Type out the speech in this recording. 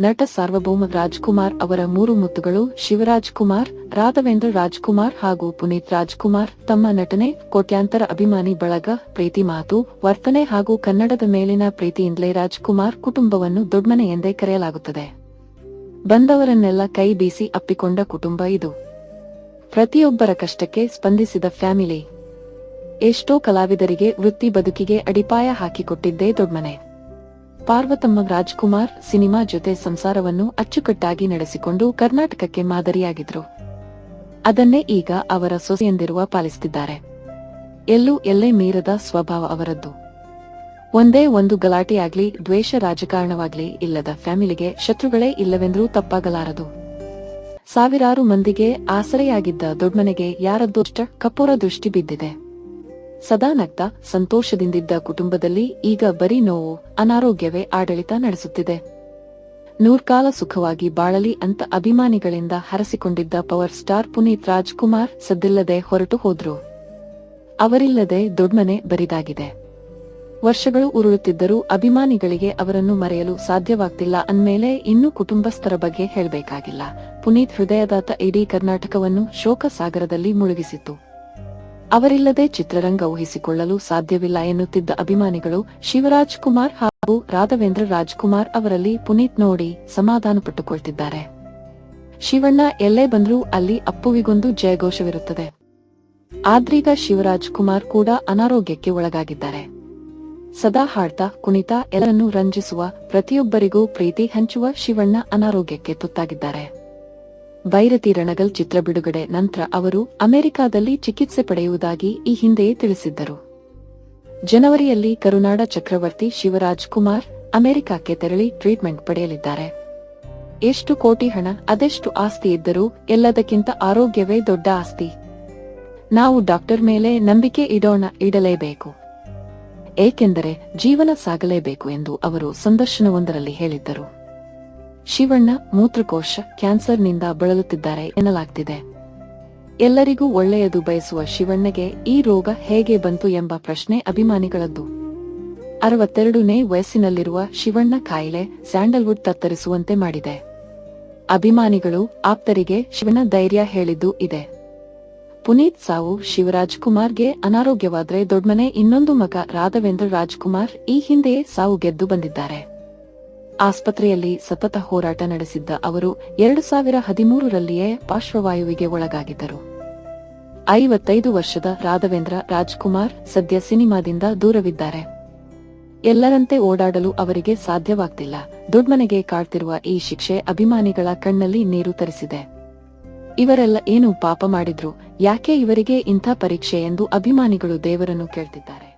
ನಟ ಸಾರ್ವಭೌಮ ರಾಜ್ಕುಮಾರ್ ಅವರ ಮೂರು ಮುತ್ತುಗಳು ಶಿವರಾಜ್ ಕುಮಾರ್ ರಾಘವೇಂದ್ರ ರಾಜ್ಕುಮಾರ್ ಹಾಗೂ ಪುನೀತ್ ರಾಜ್ಕುಮಾರ್ ತಮ್ಮ ನಟನೆ, ಕೋಟ್ಯಾಂತರ ಅಭಿಮಾನಿ ಬಳಗ ಪ್ರೀತಿ ಮಾತು, ವರ್ತನೆ ಹಾಗೂ ಕನ್ನಡದ ಮೇಲಿನ ಪ್ರೀತಿಯಿಂದಲೇ ರಾಜ್ಕುಮಾರ್ ಕುಟುಂಬವನ್ನು ದೊಡ್ಮನೆ ಎಂದೇ ಕರೆಯಲಾಗುತ್ತದೆ. ಬಂದವರನ್ನೆಲ್ಲ ಕೈ ಬೀಸಿ ಅಪ್ಪಿಕೊಂಡ ಕುಟುಂಬ ಇದು. ಪ್ರತಿಯೊಬ್ಬರ ಕಷ್ಟಕ್ಕೆ ಸ್ಪಂದಿಸಿದ ಫ್ಯಾಮಿಲಿ. ಎಷ್ಟೋ ಕಲಾವಿದರಿಗೆ ವೃತ್ತಿ ಬದುಕಿಗೆ ಅಡಿಪಾಯ ಹಾಕಿಕೊಟ್ಟಿದ್ದೇ ದೊಡ್ಮನೆ. ಪಾರ್ವತಮ್ಮ ರಾಜ್ಕುಮಾರ್ ಸಿನಿಮಾ ಜೊತೆ ಸಂಸಾರವನ್ನು ಅಚ್ಚುಕಟ್ಟಾಗಿ ನಡೆಸಿಕೊಂಡು ಕರ್ನಾಟಕಕ್ಕೆ ಮಾದರಿಯಾಗಿದ್ರು. ಅದನ್ನೇ ಈಗ ಅವರ ಸೊಸೆಯಂದಿರುವ ಪಾಲಿಸುತ್ತಿದ್ದಾರೆ ಎಲ್ಲೂ ಎಲ್ಲೇ ಮೀರದ ಸ್ವಭಾವ ಅವರದ್ದು. ಒಂದೇ ಒಂದು ಗಲಾಟೆಯಾಗ್ಲಿ ದ್ವೇಷ ರಾಜಕಾರಣವಾಗ್ಲಿ ಇಲ್ಲದ ಫ್ಯಾಮಿಲಿಗೆ ಶತ್ರುಗಳೇ ಇಲ್ಲವೆಂದರೂ ತಪ್ಪಾಗಲಾರದು. ಸಾವಿರಾರು ಮಂದಿಗೆ ಆಸರೆಯಾಗಿದ್ದ ದೊಡ್ಮನೆಗೆ ಯಾರದ್ದು ಕಪೋರ ದೃಷ್ಟಿ ಬಿದ್ದಿದೆ. ಸದಾ ನಗ್ತ ಸಂತೋಷದಿಂದಿದ್ದ ಕುಟುಂಬದಲ್ಲಿ ಈಗ ಬರೀ ನೋವು, ಅನಾರೋಗ್ಯವೇ ಆಡಳಿತ ನಡೆಸುತ್ತಿದೆ. ನೂರ್ಕಾಲ ಸುಖವಾಗಿ ಬಾಳಲಿ ಅಂತ ಅಭಿಮಾನಿಗಳಿಂದ ಹರಸಿಕೊಂಡಿದ್ದ ಪವರ್ ಸ್ಟಾರ್ ಪುನೀತ್ ರಾಜ್ಕುಮಾರ್ ಸದ್ದಿಲ್ಲದೆ ಹೊರಟು ಹೋದ್ರು. ಅವರಿಲ್ಲದೆ ದೊಡ್ಮನೆ ಬರಿದಾಗಿದೆ. ವರ್ಷಗಳು ಉರುಳುತ್ತಿದ್ದರೂ ಅಭಿಮಾನಿಗಳಿಗೆ ಅವರನ್ನು ಮರೆಯಲು ಸಾಧ್ಯವಾಗ್ತಿಲ್ಲ ಅಂದ್ಮೇಲೆ ಇನ್ನು ಕುಟುಂಬಸ್ಥರ ಬಗ್ಗೆ ಹೇಳಬೇಕಾಗಿಲ್ಲ. ಪುನೀತ್ ಹೃದಯದಾತ ಇಡೀ ಕರ್ನಾಟಕವನ್ನು ಶೋಕ ಸಾಗರದಲ್ಲಿ ಮುಳುಗಿಸಿತ್ತು. ಅವರಿಲ್ಲದೆ ಚಿತ್ರರಂಗ ಊಹಿಸಿಕೊಳ್ಳಲು ಸಾಧ್ಯವಿಲ್ಲ ಎನ್ನುತ್ತಿದ್ದ ಅಭಿಮಾನಿಗಳು ಶಿವರಾಜ್ ಕುಮಾರ್ ಹಾಗೂ ರಾಘವೇಂದ್ರ ರಾಜ್ಕುಮಾರ್ ಅವರಲ್ಲಿ ಪುನೀತ್ ನೋಡಿ ಸಮಾಧಾನ ಪಟ್ಟುಕೊಳ್ತಿದ್ದಾರೆ ಶಿವಣ್ಣ ಎಲ್ಲೇ ಬಂದರೂ ಅಲ್ಲಿ ಅಪ್ಪುವಿಗೊಂದು ಜಯಘೋಷವಿರುತ್ತದೆ. ಆದ್ರೀಗ ಶಿವರಾಜ್ ಕುಮಾರ್ ಕೂಡ ಅನಾರೋಗ್ಯಕ್ಕೆ ಒಳಗಾಗಿದ್ದಾರೆ. ಸದಾ ಹಾಡ್ತಾ, ಕುಣಿತಾ ಎಲ್ಲರನ್ನೂ ರಂಜಿಸುವ ಪ್ರತಿಯೊಬ್ಬರಿಗೂ ಪ್ರೀತಿ ಹಂಚುವ ಶಿವಣ್ಣ ಅನಾರೋಗ್ಯಕ್ಕೆ ತುತ್ತಾಗಿದ್ದಾರೆ. ಭೈರತಿ ರಣಗಲ್ ಚಿತ್ರ ಬಿಡುಗಡೆ ನಂತರ ಅವರು ಅಮೆರಿಕಾದಲ್ಲಿ ಚಿಕಿತ್ಸೆ ಪಡೆಯುವುದಾಗಿ ಈ ಹಿಂದೆಯೇ ತಿಳಿಸಿದ್ದರು. ಜನವರಿಯಲ್ಲಿ ಕರುನಾಡ ಚಕ್ರವರ್ತಿ ಶಿವರಾಜ್ ಕುಮಾರ್ ಅಮೆರಿಕಕ್ಕೆ ತೆರಳಿ ಟ್ರೀಟ್ಮೆಂಟ್ ಪಡೆಯಲಿದ್ದಾರೆ. ಎಷ್ಟು ಕೋಟಿ ಹಣ, ಅದೆಷ್ಟು ಆಸ್ತಿ ಇದ್ದರೂ ಎಲ್ಲದಕ್ಕಿಂತ ಆರೋಗ್ಯವೇ ದೊಡ್ಡ ಆಸ್ತಿ. ನಾವು ಡಾಕ್ಟರ್ ಮೇಲೆ ನಂಬಿಕೆ ಇಡೋಣ, ಇಡಲೇಬೇಕು. ಏಕೆಂದರೆ ಜೀವನ ಸಾಗಲೇಬೇಕು ಎಂದು ಅವರು ಸಂದರ್ಶನವೊಂದರಲ್ಲಿ ಹೇಳಿದ್ದರು. ಶಿವಣ್ಣ ಮೂತ್ರಕೋಶ ಕ್ಯಾನ್ಸರ್ನಿಂದ ಬಳಲುತ್ತಿದ್ದಾರೆ ಎನ್ನಲಾಗ್ತಿದೆ. ಎಲ್ಲರಿಗೂ ಒಳ್ಳೆಯದು ಬಯಸುವ ಶಿವಣ್ಣಗೆ ಈ ರೋಗ ಹೇಗೆ ಬಂತು ಎಂಬ ಪ್ರಶ್ನೆ ಅಭಿಮಾನಿಗಳದ್ದು. ಅರವತ್ತೆರಡನೇ ವಯಸ್ಸಿನಲ್ಲಿರುವ ಶಿವಣ್ಣ ಕಾಯಿಲೆ ಸ್ಯಾಂಡಲ್ವುಡ್ ತತ್ತರಿಸುವಂತೆ ಮಾಡಿದೆ. ಅಭಿಮಾನಿಗಳು, ಆಪ್ತರಿಗೆ ಶಿವಣ್ಣ ಧೈರ್ಯ ಹೇಳಿದ್ದು ಇದೆ. ಪುನೀತ್ ಸಾವು ಶಿವರಾಜ್ ಕುಮಾರ್ಗೆ ಅನಾರೋಗ್ಯವಾದರೆ ದೊಡ್ಮನೆ ಇನ್ನೊಂದು ಮಗ ರಾಘವೇಂದ್ರ ರಾಜ್ಕುಮಾರ್ ಈ ಹಿಂದೆಯೇ ಸಾವು ಗೆದ್ದು ಬಂದಿದ್ದಾರೆ. ಆಸ್ಪತ್ರೆಯಲ್ಲಿ ಸತತ ಹೋರಾಟ ನಡೆಸಿದ್ದ ಅವರು ಎರಡು ಸಾವಿರ ಹದಿಮೂರರಲ್ಲಿಯೇ ಪಾರ್ಶ್ವವಾಯುವಿಗೆ ಒಳಗಾಗಿದ್ದರು. ಐವತ್ತೈದು ವರ್ಷದ ರಾಘವೇಂದ್ರ ರಾಜ್ಕುಮಾರ್ ಸದ್ಯ ಸಿನಿಮಾದಿಂದ ದೂರವಿದ್ದಾರೆ. ಎಲ್ಲರಂತೆ ಓಡಾಡಲು ಅವರಿಗೆ ಸಾಧ್ಯವಾಗ್ತಿಲ್ಲ. ದುಡ್ಮನೆಗೆ ಕಾಡ್ತಿರುವ ಈ ಶಿಕ್ಷೆ ಅಭಿಮಾನಿಗಳ ಕಣ್ಣಲ್ಲಿ ನೀರು ತರಿಸಿದೆ. ಇವರೆಲ್ಲ ಏನು ಪಾಪ ಮಾಡಿದ್ರು, ಯಾಕೆ ಇವರಿಗೆ ಇಂಥ ಪರೀಕ್ಷೆ ಎಂದು ಅಭಿಮಾನಿಗಳು ದೇವರನ್ನು ಕೇಳ್ತಿದ್ದಾರೆ.